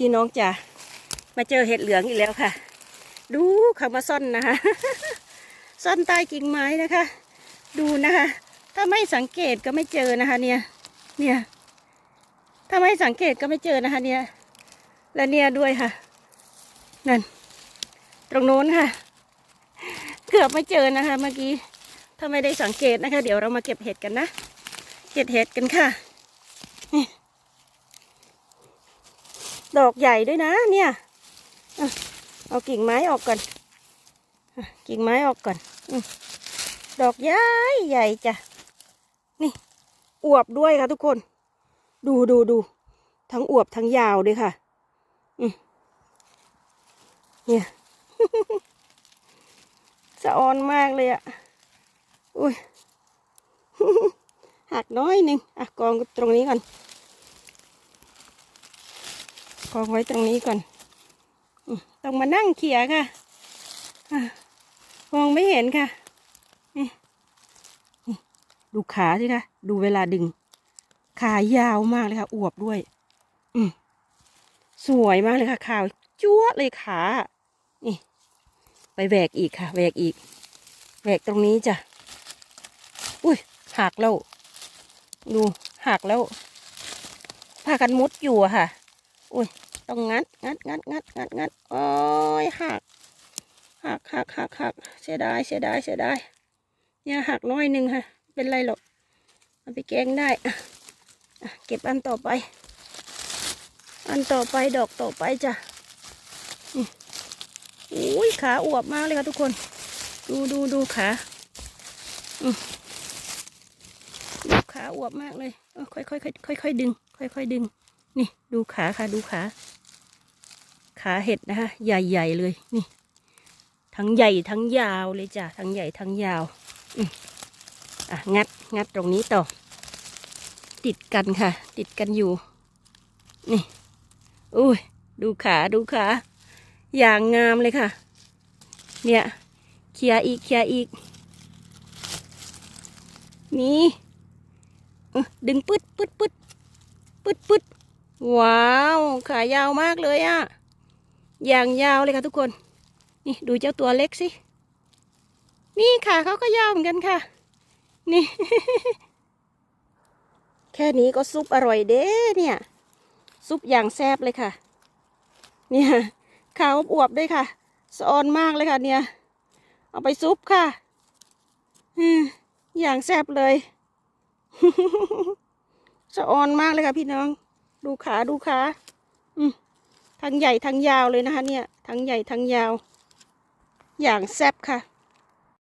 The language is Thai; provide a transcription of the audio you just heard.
พี่น้องจ๋ามาเจอเห็ดเหลืองอีกแล้วค่ะ ดูเขามาซ่อนนะคะ ซ่อนใต้กิ่งไม้นะคะ ดูนะคะ ถ้าไม่สังเกตก็ไม่เจอนะคะ เนี่ย เนี่ย ถ้าไม่สังเกตก็ไม่เจอนะคะ เนี่ย และเนี่ยด้วยค่ะ นั่น ตรงโน้นค่ะ เกือบไม่เจอนะคะ เมื่อกี้ ถ้าไม่ได้สังเกตนะคะ เดี๋ยวเรามาเก็บเห็ดกันนะ เก็บเห็ดกันค่ะนี่ ดอกใหญ่ด้วยนะเนี่ยเอากิ่งไม้ออกก่อนกิ่งไม้ออกก่อนดอกใหญ่ใหญ่จ้ะนี่อวบด้วยค่ะทุกคน ดูดูดูทั้งอวบทั้งยาวด้วยค่ะเนี่ยสะออนมากเลยอะอุ้ยหักน้อยหนึ่งอะกองตรงนี้ก่อน องไว้ตรงนี้ก่อนต้องมานั่งเขี่ยค่ะมองไม่เห็นค่ะดูขาสิคะดูเวลาดึง ขายาวมากเลยค่ะอวบด้วย อืสวยมากเลยค่ะขาวจั๊วเลยขานี่ไปแหวกอีกค่ะแหวกอีกแหวกตรงนี้จ้ะอุ้ยหักแล้ว ดูหักแล้วพากันมุดอยู่อะค่ะ อุ้ย ต้องงัดงัดงัดงัดงัดงัดโอ้ยหักหักหักหักหักเสียดายเสียดายเสียดายเนี่ยหักน้อยหนึ่งค่ะ เป็นไรหรอกเอาไปแกงได้เก็บอันต่อไป อันต่อไปดอกต่อไปจ้ะอุ้ยขาอวบมากเลยค่ะทุกคน ดูดูดูขาอืมดูขาอวบมากเลยค่อยค่อยค่อยค่อยค่อยดึง ค่อยค่อยดึง นี่ดูขาค่ะดูขา ขาเห็ดนะคะใหญ่ๆเลยนี่ ทั้งใหญ่ทั้งยาวเลยจ้ะทั้งใหญ่ทั้งยาวอะงัดงัดตรงนี้ต่อ ติดกันค่ะ ติดกันอยู่ นี่อุ้ยดูขาดูขาอย่างงามเลยค่ะ เนี่ยเคลียร์อีกเคลียร์อีก นี่ดึงปึ๊ดปึ๊ดปึ๊ดปึ๊ดปึ๊ด ว้าว ขายาวมากเลยอะอย่างยาวเลยค่ะทุกคน นี่ดูเจ้าตัวเล็กสิ นี่ขาเขาก็ยาวเหมือนกันค่ะ นี่ แค่นี้ก็ซุปอร่อยเด้เนี่ย ซุปอย่างแซ่บเลยค่ะ เนี่ยขาวอวบด้วยค่ะสะออนมากเลยค่ะเนี่ย เอาไปซุปค่ะอืมอย่างแซ่บเลยสะออนมากเลยค่ะพี่น้อง ดูขาดูขาอืมทั้งใหญ่ทั้งยาวเลยนะคะ เนี่ยทั้งใหญ่ทั้งยาว อย่างแซบค่ะ